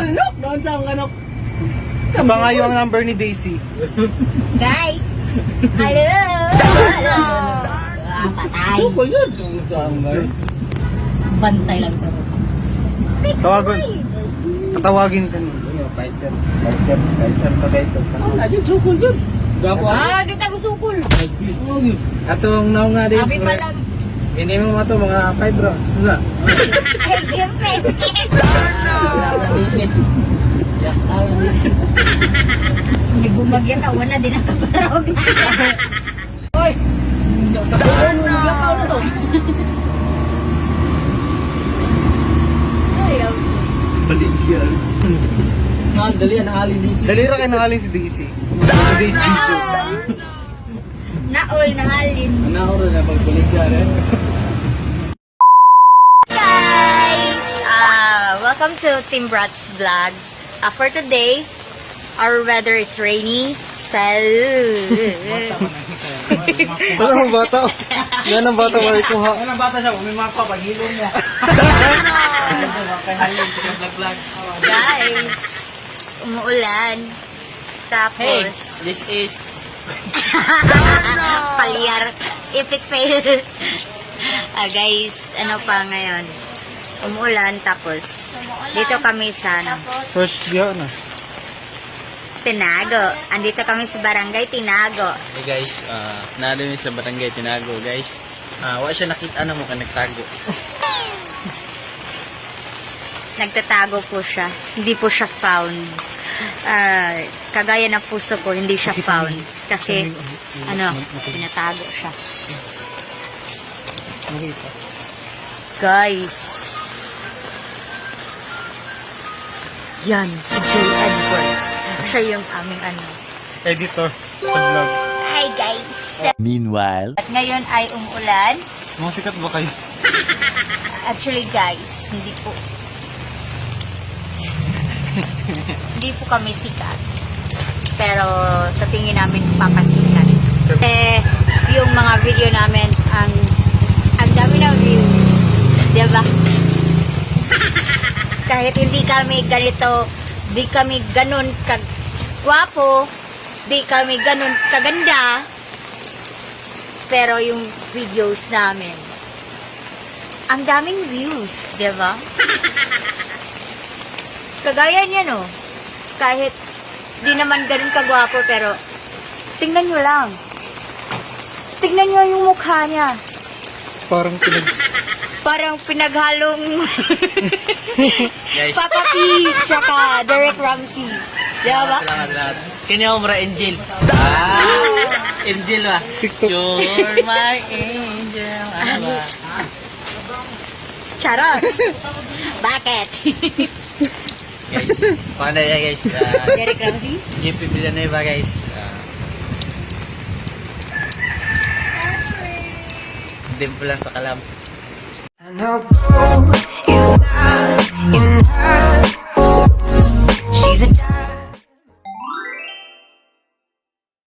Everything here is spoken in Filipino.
Manok! Doon sa kanok. Bangayo ang number ni Daisy. Guys! Hello! Hello! Ah, patay. Sukol yun. Bantay lang to. Tawagan. Tatawagin ka nun. Fighter. Fighter. Fighter pa dito. Ah, dyan sukol yun. Gapo Ah, di tayo sukul. Atong naong nga Abi pa lang. Minimum ato mga 5 rounds. Wala. Ay, yung peskin. Bumagyan ka, wala din ang kaparog. Oy! Sa sa naglakaw na to. Baligyan. Man, dali ang halin DC. Dali ra kayo nangaling si Daisy. Si Daisy dito. Naol na halin. Nauro na pagbaligyan eh. guys! Uh, welcome to Team Brats Vlog. Uh, for today, our weather is rainy. So, Wala ang bata. Yan ang bata mo ikuha. Ano bata siya, may mga papahilo vlog-vlog. guys, umuulan. Tapos, this is palyar, epic fail. Ah, guys, ano pa ngayon? Umuulan, tapos, dito kami sa, ano, First dia na. Tinago. Andito kami sa barangay Tinago. Hey guys, uh, naroon sa Barangay Tinago guys. Ah, wa siya nakita na mo ka nagtago. Nagtatago po siya. Hindi po siya found. Ah, kagaya ng puso ko, hindi siya found. Kasi, ano, tinatago siya. Guys. Yan, si J. Siya yung aming ano. Editor sa vlog. Hi guys! Meanwhile, At ngayon ay umuulan. Mga sikat ba kayo? Actually guys, hindi po hindi po kami sikat. Pero sa tingin namin papasikat. Eh, yung mga video namin ang ang dami ng view. 'Di ba? Kahit hindi kami ganito, di kami ganun kagwapo, di kami ganun kaganda, pero yung videos namin, ang daming views, di ba? Kagaya niya, no? Kahit di naman ganun kagwapo, pero tingnan nyo lang. Tingnan nyo yung mukha niya. Parang pinag... Parang pinaghalong Guys, Papa P, tsaka Derek Ramsey. Lahat. Kanya Angel. Ah, Angel ba? You're my angel. Ano? Charot! Bakit? Guys, paano yan guys? Ah, Derek Ramsey? JP Villanueva guys. Ah, Dimple lang sa kalam. I know